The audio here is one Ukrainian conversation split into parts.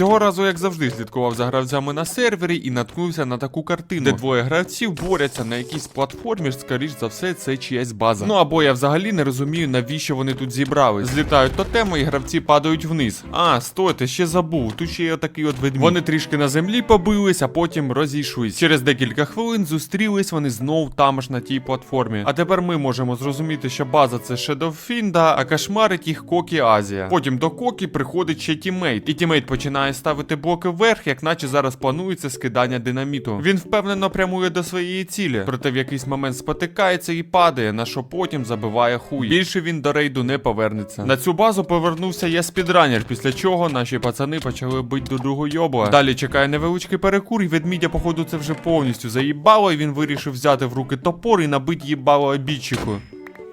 Цього разу, як завжди, слідкував за гравцями на сервері і наткнувся на таку картину, де двоє гравців борються на якійсь платформі, скоріш за все, це чиясь база. Ну або я взагалі не розумію, навіщо вони тут зібрались. Злітають тотеми і гравці падають вниз. А, стойте, ще забув. Тут ще є отакий от ведмідь. Вони трішки на землі побились, а потім розійшлись. Через декілька хвилин зустрілись вони знов там ж на тій платформі. А тепер ми можемо зрозуміти, що база це Shadowfiend, а кошмарить їх Кокі Азія. Потім до Кокі приходить ще тімейт, і тімейт починає ставити блоки вверх, як наче зараз планується скидання динаміту. Він впевнено прямує до своєї цілі, проте в якийсь момент спотикається і падає, на що потім забиває хуй. Більше він до рейду не повернеться. На цю базу повернувся я спідранер, після чого наші пацани почали бити до другого йобла. Далі чекає невеличкий перекур, і ведмідя, походу, це вже повністю заїбало, і він вирішив взяти в руки топор і набити їбало обідчику.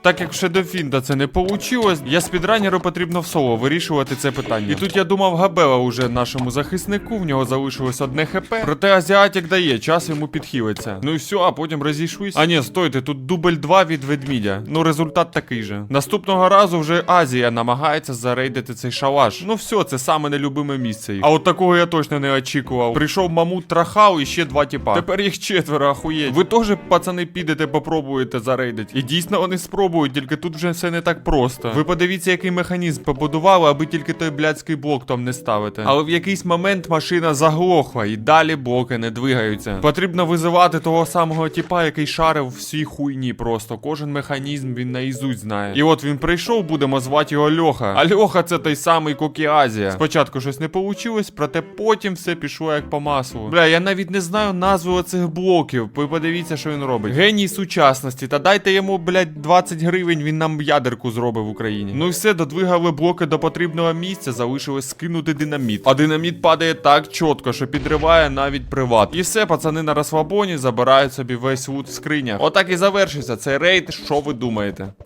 Так як в Шедофінда це не получилось, я спідранеру потрібно в соло вирішувати це питання. І тут я думав Габела уже нашому захиснику, в нього залишилось одне хп. Проте азіатик дає, час йому підхилиться. Ну і все, а потім розійшлись. А ні, стойте, тут дубль 2 від ведмідя. Ну результат такий же. Наступного разу вже Азія намагається зарейдити цей шалаш. Ну все, це саме нелюбиме місце. їх. А от такого я точно не очікував. Прийшов мамут трахав і ще два тіпа. Тепер їх четверо, ахуєть. Ви теж, пацани, підете, попробуєте зарейдити. І дійсно вони спробують, тільки тут вже все не так просто. Ви подивіться, який механізм побудували, аби тільки той блядський блок там не ставити. Але в якийсь момент машина заглохла, і далі блоки не двигаються. Потрібно визивати того самого тіпа, який шарив всі хуйні просто. Кожен механізм він наїзуть знає. І от він прийшов, будемо звати його Льоха. А Льоха це той самий Кокі Азія. Спочатку щось не вийшло, проте потім все пішло як по маслу. Бля, я навіть не знаю назву оцих блоків. Ви подивіться, що він робить. Геній сучасності. Та дайте йому, блядь, 20 гривень, він нам ядерку зробив в Україні. Ну і все, додвигали блоки до потрібного місця, залишилось скинути динаміт. А динаміт падає так чітко, що підриває навіть приват. І все, пацани на розслабоні забирають собі весь лут в скринях. Отак і завершиться цей рейд. Що ви думаєте?